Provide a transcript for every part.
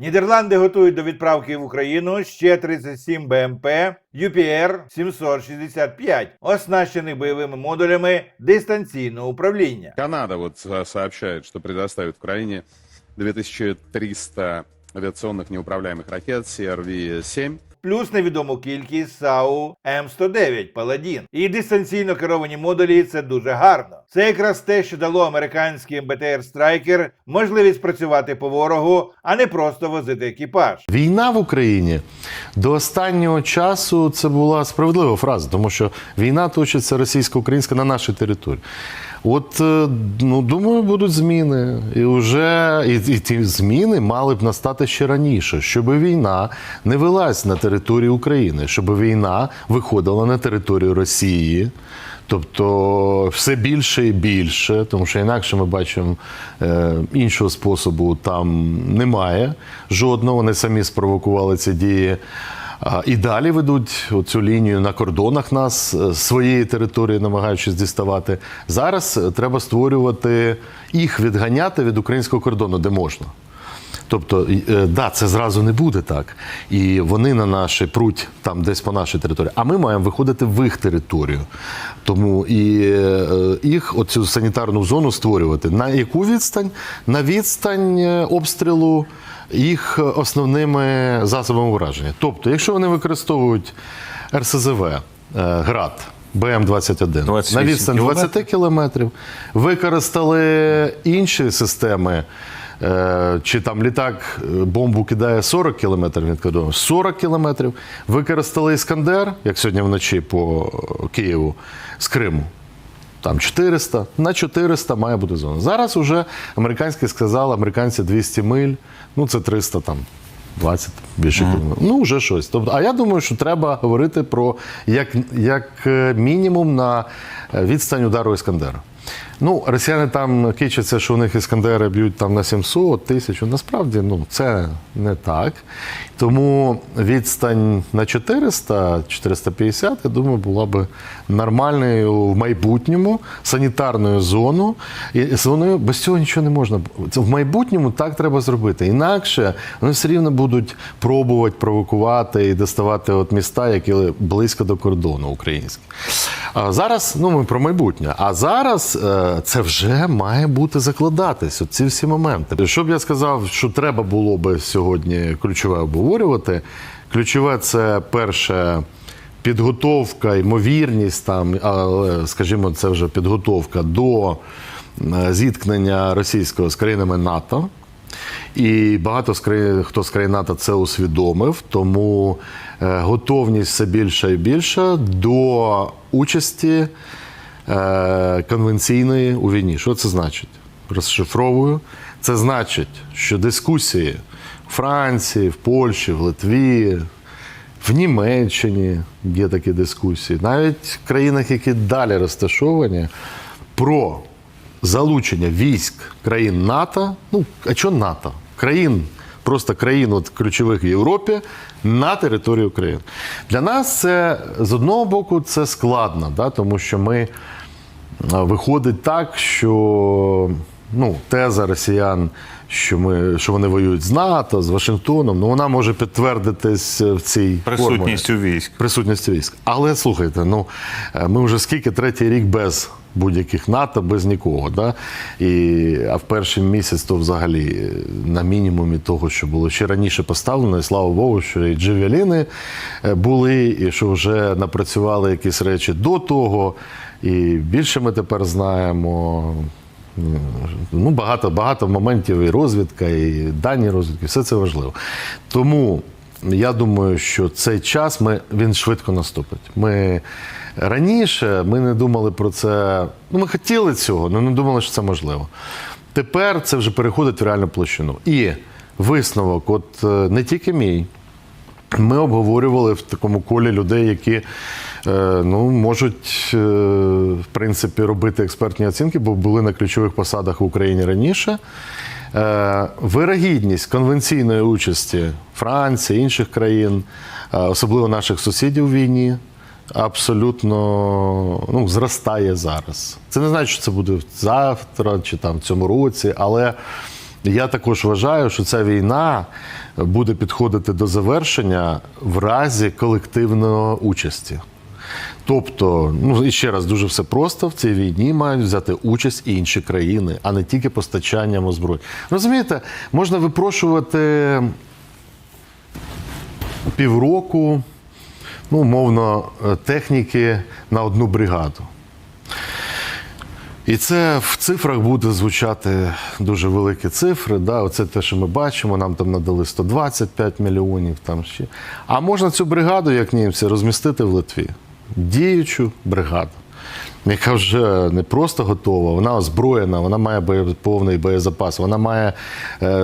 Нідерланди готують до відправки в Україну ще 37 БМП UPR 765, оснащених бойовими модулями дистанційного управління. Канада вот со- сообщает, что предоставит Украине 2300 авиационных неуправляемых ракет CRV-7. Плюс невідому кількість САУ М109 Паладін. І дистанційно керовані модулі це дуже гарно. Це якраз те, що дало американським БТР Страйкер можливість працювати по ворогу, а не просто возити екіпаж. Війна в Україні до останнього часу це була справедлива фраза, тому що війна точиться російсько-українська на нашій території. От е, ну думаю, будуть зміни, і вже і, і ті зміни мали б настати ще раніше, щоб війна не велась на території України, щоб війна виходила на територію Росії. Тобто все більше і більше, тому що інакше ми бачимо е, іншого способу там немає жодного. Вони самі спровокували ці дії. І далі ведуть цю лінію на кордонах нас е, своєї території, намагаючись діставати. Зараз е, треба створювати їх відганяти від українського кордону, де можна. Тобто, е, да, це зразу не буде так. І вони на наші пруть там десь по нашій території. А ми маємо виходити в їх територію. Тому і їх оцю санітарну зону створювати. На яку відстань? На відстань обстрілу їх основними засобами враження. Тобто, якщо вони використовують РСЗВ, е, ГРАД. БМ-21 на 28 відстань 20 кілометрів. Використали інші системи, е, чи там літак е, бомбу кидає 40 кілометрів від кордону, 40 кілометрів. Використали Іскандер, як сьогодні вночі по Києву з Криму. Там 400, на 400 має бути зона. Зараз вже американські сказали, американці 200 миль, ну це 300 там. 20 більше кілометрів. Ну, вже щось. Тобто, а я думаю, що треба говорити про як, як е, мінімум на е, відстань удару Іскандера. Ну, росіяни там кичаться, що у них іскандери б'ють там на 700 тисяч. Насправді, ну, це не так. Тому відстань на 400, 450, я думаю, була б нормальною в майбутньому санітарною зоною. І зоною без цього нічого не можна. Це в майбутньому так треба зробити. Інакше вони все рівно будуть пробувати провокувати і доставати от міста, які близько до кордону українських. А зараз ну ми про майбутнє. А зараз це вже має бути закладатись. Ці всі моменти. Що б я сказав, що треба було би сьогодні ключове обговорювати. Ключове це перше. Підготовка, ймовірність там, але, скажімо, це вже підготовка до е, зіткнення російського з країнами НАТО. І багато хто з країн НАТО це усвідомив, тому е, готовність все більша і більша до участі е, конвенційної у війні. Що це значить? Розшифровую. Це значить, що дискусії в Франції, в Польщі, в Литві, в Німеччині є такі дискусії, навіть в країнах, які далі розташовані, про залучення військ країн НАТО. Ну, а що НАТО? Країн, просто країн от ключових в Європі на територію України. Для нас це з одного боку це складно, да, тому що ми виходить так, що ну, теза росіян, що ми що вони воюють з НАТО, з Вашингтоном, ну вона може підтвердитись в цій формулі. Присутністю військ. Присутністю військ. Але слухайте, ну е, ми вже скільки третій рік без будь-яких НАТО, без нікого. Да? І, а в перший місяць то взагалі е, на мінімумі того, що було ще раніше поставлено, і слава Богу, що і джевеліни е, були, і що вже напрацювали якісь речі до того. І більше ми тепер знаємо. Ну, багато, багато моментів і розвідка, і дані розвідки, все це важливо. Тому я думаю, що цей час ми, він швидко наступить. Ми раніше ми не думали про це. Ну, ми хотіли цього, але не думали, що це можливо. Тепер це вже переходить в реальну площину. І висновок, от е, не тільки мій. Ми обговорювали в такому колі людей, які е, ну, можуть, е, в принципі, робити експертні оцінки, бо були на ключових посадах в Україні раніше. Вирогідність конвенційної участі Франції, інших країн, особливо наших сусідів в війні, абсолютно ну, зростає зараз. Це не значить, що це буде завтра чи там в цьому році, але Я також вважаю, що ця війна буде підходити до завершення в разі колективної участі. Тобто, ну і ще раз дуже все просто в цій війні мають взяти участь і інші країни, а не тільки постачанням озброєнь. Розумієте, можна випрошувати півроку, ну, умовно, е, техніки на одну бригаду. І це в цифрах буде звучати дуже великі цифри. Да? Оце те, що ми бачимо, нам там надали 125 мільйонів. Там ще. А можна цю бригаду, як німці, розмістити в Литві. Діючу бригаду, яка вже не просто готова, вона озброєна, вона має повний боєзапас, вона має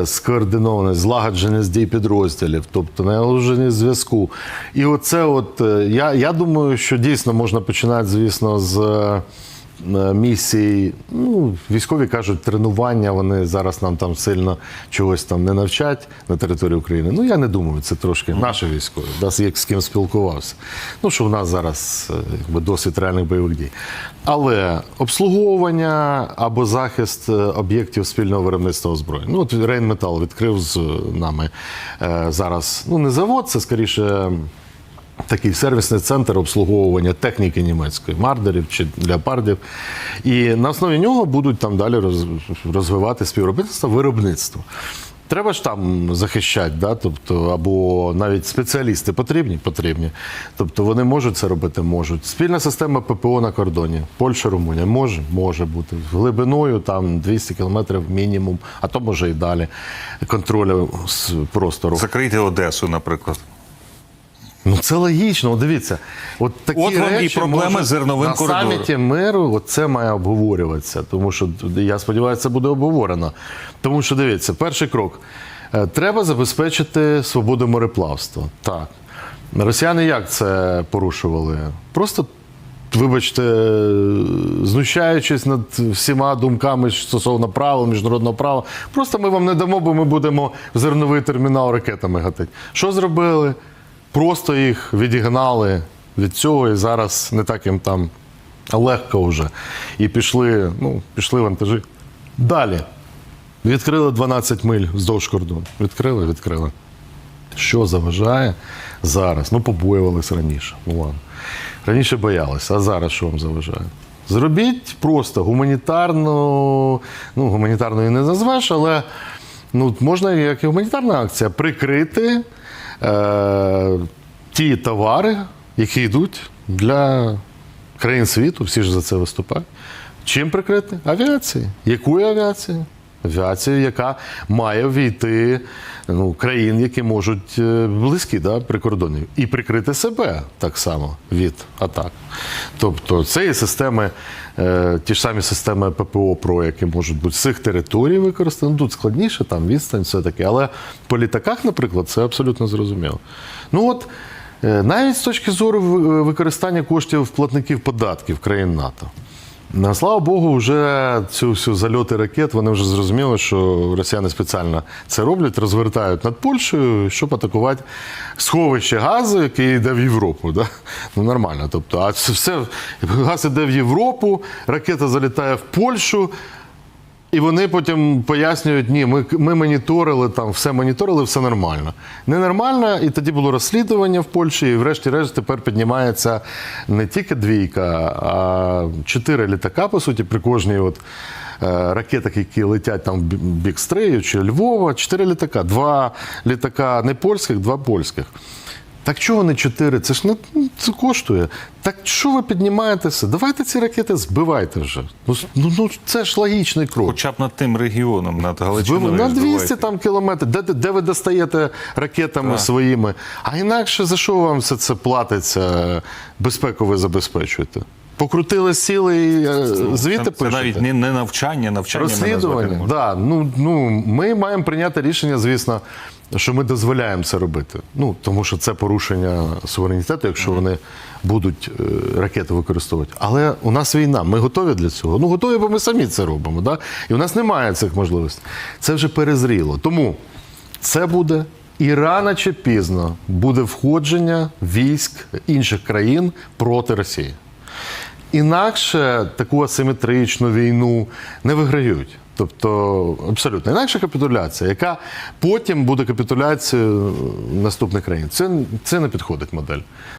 скоординоване, злагоджене злагодженість дій підрозділів, тобто наложені зв'язку. І оце, от, е, я, я думаю, що дійсно можна починати, звісно, з. Місій, ну, військові кажуть, тренування, вони зараз нам там сильно чогось там не навчать на території України. Ну, я не думаю, це трошки наші військові, да, як з ким спілкувався. Ну, що в нас зараз е, якби, досвід реальних бойових дій. Але обслуговування або захист е, об'єктів спільного виробництва озброєнь. Ну, от Рейнметал відкрив з нами е, зараз, ну, не завод, це скоріше такий сервісний центр обслуговування техніки німецької, мардерів чи леопардів. І на основі нього будуть там далі розвивати співробітництво, виробництво. Треба ж там захищати, да? тобто, або навіть спеціалісти потрібні, потрібні. Тобто вони можуть це робити, можуть. Спільна система ППО на кордоні. Польща, Румунія може, може бути. Глибиною там 200 кілометрів мінімум, а то може і далі. Контролю з простору. Закрити Одесу, наприклад. Ну це логічно. От дивіться, от такі От вам і речі проблеми можуть з зерновим на коридором. саміті миру. От це має обговорюватися, тому що я сподіваюся, це буде обговорено. Тому що дивіться, перший крок Е, треба забезпечити свободу мореплавства. Так росіяни як це порушували? Просто. Вибачте, знущаючись над всіма думками стосовно правил, міжнародного права, просто ми вам не дамо, бо ми будемо зерновий термінал ракетами гатити. Що зробили? Просто їх відігнали від цього, і зараз не так їм там легко вже. І пішли, ну, пішли вантажі. Далі. Відкрили 12 миль вздовж кордону. Відкрили, відкрили. Що заважає зараз? Ну, побоювалися раніше. Ну ладно. Раніше боялися, а зараз що вам заважає? Зробіть просто гуманітарну, ну, гуманітарною не назвеш, але ну, можна як і гуманітарна акція прикрити е, ті товари, які йдуть для країн світу, всі ж за це виступають. Чим прикрити? Авіації. Якою авіацією? Авіацію, яка має війти ну, країн, які можуть е, близькі да, прикордонні, і прикрити себе так само від атак. Тобто це є системи, е, ті ж самі системи ППО, ПРО, які можуть бути з цих територій використані. Ну, Тут складніше, там відстань, все таке. Але по літаках, наприклад, це абсолютно зрозуміло. Ну от е, навіть з точки зору використання коштів платників податків країн НАТО. На слава Богу, вже цю всю зальоти ракет вони вже зрозуміли, що росіяни спеціально це роблять, розвертають над Польщею, щоб атакувати сховище газу, яке йде в Європу. Да? Ну нормально. Тобто, а все газ іде в Європу, ракета залітає в Польщу. І вони потім пояснюють, ні, ми, ми моніторили там, все моніторили, все нормально. Ненормально, і тоді було розслідування в Польщі, і врешті-решт тепер піднімається не тільки двійка, а чотири літака, по суті, при кожній от, е, ракетах, які летять там в бі- бік чи Львова, чотири літака. Два літака не польських, два польських. Так чого не чотири? Це ж не ну, це коштує. Так що ви піднімаєтеся? Давайте ці ракети збивайте вже. Ну, ну, ну це ж логічний крок. Хоча б над тим регіоном, над Ви, на 200 збивайте. там кілометрів, де, де ви достаєте ракетами Так. своїми. А інакше за що вам все це платиться, безпеку ви забезпечуєте? Покрутили сіли і е, звідти це, це навіть не, не навчання, навчання Розслідування. Да, ну, ну, ми маємо прийняти рішення, звісно, що ми дозволяємо це робити. Ну, тому що це порушення суверенітету, якщо вони будуть е, ракети використовувати. Але у нас війна, ми готові для цього. Ну, готові, бо ми самі це робимо. Да? І у нас немає цих можливостей. Це вже перезріло. Тому це буде. І рано чи пізно буде входження військ інших країн проти Росії. Інакше таку асиметричну війну не виграють. Тобто абсолютно інакша капітуляція, яка потім буде капітуляцією наступних країн. Це, це не підходить модель.